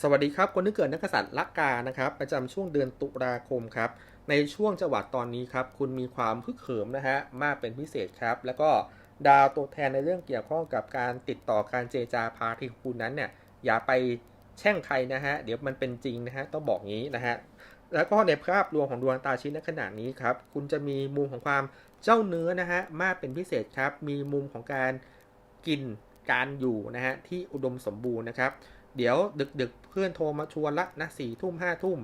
สวัสดีครับ คนที่เกิดนักษัตริย์ลักกานะครับ ประจำช่วงเดือนตุลาคมครับ ในช่วงจังหวัดตอนนี้ครับ คุณมีความฮึกเหิมนะฮะมากเป็นพิเศษครับ แล้วก็ดาวตัวแทนในเรื่องเกี่ยวข้องกับการติดต่อการเจจาพาทีของคุณนั้นเนี่ยอย่าไปแช่งใครนะฮะ เดี๋ยวมันเป็นจริงนะฮะ ต้องบอกงี้นะฮะ แล้วก็ในภาพรวมของดวงตาชิ้นในขณะนี้ครับ คุณจะมีมุมของความเจ้าเนื้อนะฮะ มากเป็นพิเศษครับ มีมุมของการกิน การอยู่นะฮะ ที่อุดมสมบูรณ์นะครับ เดี๋ยวดึกๆเพื่อนโทรมาชวนละนะสี่ทุ่มห้าทุ่ม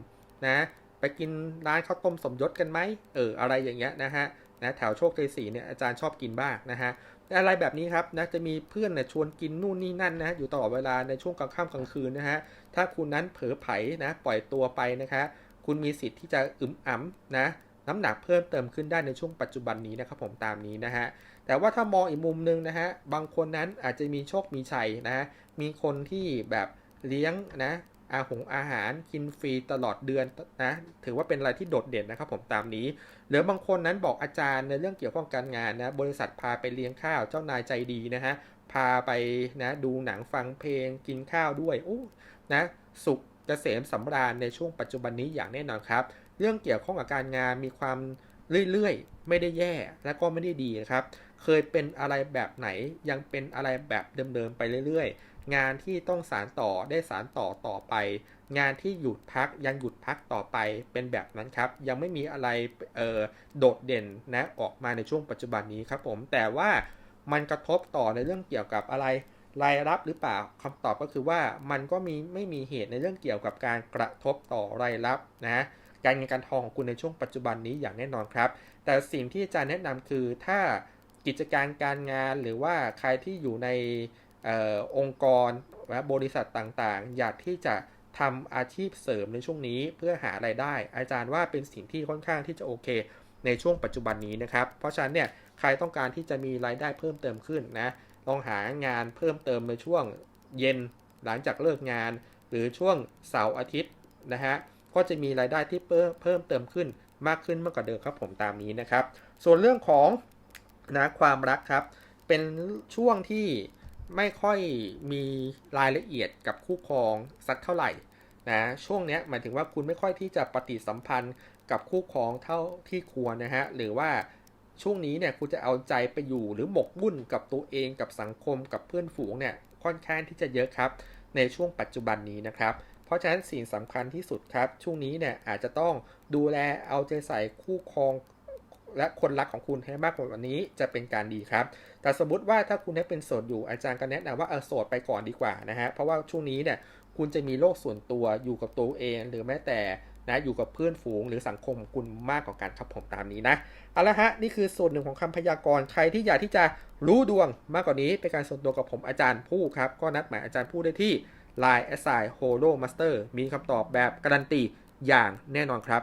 นะ ไปกินร้านข้าวต้มสมยศกันไหมเอออะไรอย่างเงี้ยนะฮะนะแถวโชคชัยสีเนี่ยอาจารย์ชอบกินบ้างนะฮะอะไรแบบนี้ครับนะจะมีเพื่อนเนี่ยชวนกินนู่นนี่นั่นนะอยู่ตลอดเวลาในช่วงกลางค่ำกลางคืนนะฮะถ้าคุณนั้นเผลอไผนะปล่อยตัวไปนะคะ คุณมีสิทธิ์ที่จะอึมอ๋ำนะ น้ำหนักเพิ่มเติมขึ้นได้ในช่วงปัจจุบันนี้นะครับผมตามนี้นะฮะแต่ว่าถ้ามองอีกมุมนึงนะฮะบางคนนั้นอาจจะมีโชคมีชัยนะฮะมีคนที่แบบเลี้ยงนะอาหงอาหารกินฟรีตลอดเดือนนะถือว่าเป็นอะไรที่โดดเด่นนะครับผมตามนี้ หรือบางคนนั้นบอกอาจารย์ในเรื่องเกี่ยวข้องการงานนะบริษัทพาไปเลี้ยงข้าวเจ้านายใจดีนะฮะพาไปนะดูหนังฟังเพลงกินข้าวด้วยโอ้นะสุข กษมสำราญในช่วงปัจจุบันนี้อย่างแน่นอนครับ เรื่องเกี่ยวข้องกับการงานมีความเรื่อยๆ ไม่ได้แย่และก็ไม่ได้ดีนะครับ เคยเป็นอะไรแบบไหนยังเป็นอะไรแบบเดิมๆไปเรื่อยๆ งานที่ต้องสารต่อได้สารต่อต่อไป งานที่หยุดพักยังหยุดพักต่อไปเป็นแบบนั้นครับ ยังไม่มีอะไรโดดเด่นนะออกมาในช่วงปัจจุบันนี้ครับผมแต่ว่ามันกระทบต่อในเรื่องเกี่ยวกับอะไร รายรับหรือเปล่าคำตอบก็คือว่ามันก็มีไม่มีเหตุในเรื่องเกี่ยวกับการกระทบต่อรายรับนะการเงินการทองของคุณในช่วงปัจจุบันนี้อย่างแน่นอนครับ แต่สิ่งที่อาจารย์แนะนำคือถ้ากิจการการงานหรือว่าใครที่อยู่ในออองค์กรและบริษัทต่างๆ อยากที่จะทำอาชีพเสริมในช่วงนี้เพื่อหาไรายได้ อาจารย์ว่าเป็นสิ่งที่ค่อนข้างที่จะโอเค ในช่วงปัจจุบันนี้นะครับ เพราะฉะนั้นเนี่ย ใครต้องการที่จะมีรายได้เพิ่มเติมขึ้นนะลองหางานเพิ่มเติมในช่วงเย็นหลังจากเลิกงาน หรือช่วงเสาร์อาทิตย์นะฮะก็จะมีรายได้ที่เพิ่มเติมขึ้นมากขึ้นเมื่อกว่าเดิมครับผมตามนี้นะครับ ส่วนเรื่องของนะความรักครับ เป็นช่วงที่ไม่ค่อยมีรายละเอียดกับคู่ครองสักเท่าไหร่นะช่วงนี้หมายถึงว่าคุณไม่ค่อยที่จะปฏิสัมพันธ์กับคู่ครองเท่าที่ควรนะฮะหรือว่า ช่วงนี้เนี่ยคุณจะเอาใจไปอยู่หรือหมกมุ่นกับตัวเองกับสังคมกับเพื่อนฝูงเนี่ยค่อนข้างที่จะเยอะครับ ในช่วงปัจจุบันนี้นะครับ เพราะฉะนั้นสิ่งสำคัญที่สุดครับ ช่วงนี้เนี่ยอาจจะต้องดูแลเอาใจใส่คู่ครองและคนรักของคุณให้มากกว่าวันนี้จะเป็นการดีครับ แต่สมมติว่าถ้าคุณให้เป็นโสดอยู่อาจารย์ก็แนะนำว่าเออโสดไปก่อนดีกว่านะฮะ เพราะว่าช่วงนี้เนี่ยคุณจะมีโลกส่วนตัวอยู่กับตัวเอง หรือแม้แต่ นะอยู่กับเพื่อนฝูงหรือสังคมคุณมากกว่ากันครับผมตามนี้นะเอาละฮะนี่คือส่วนหนึ่งของคำพยากรณ์ใครที่อยากที่จะรู้ดวงมากกว่านี้เป็นการส่วนตัวกับผมอาจารย์ผู้ครับก็นัดหมายอาจารย์ผู้ได้ที่ Line แอสไซน์โฮโลมาสเตอร์มีคำตอบแบบการันตีอย่างแน่นอนครับ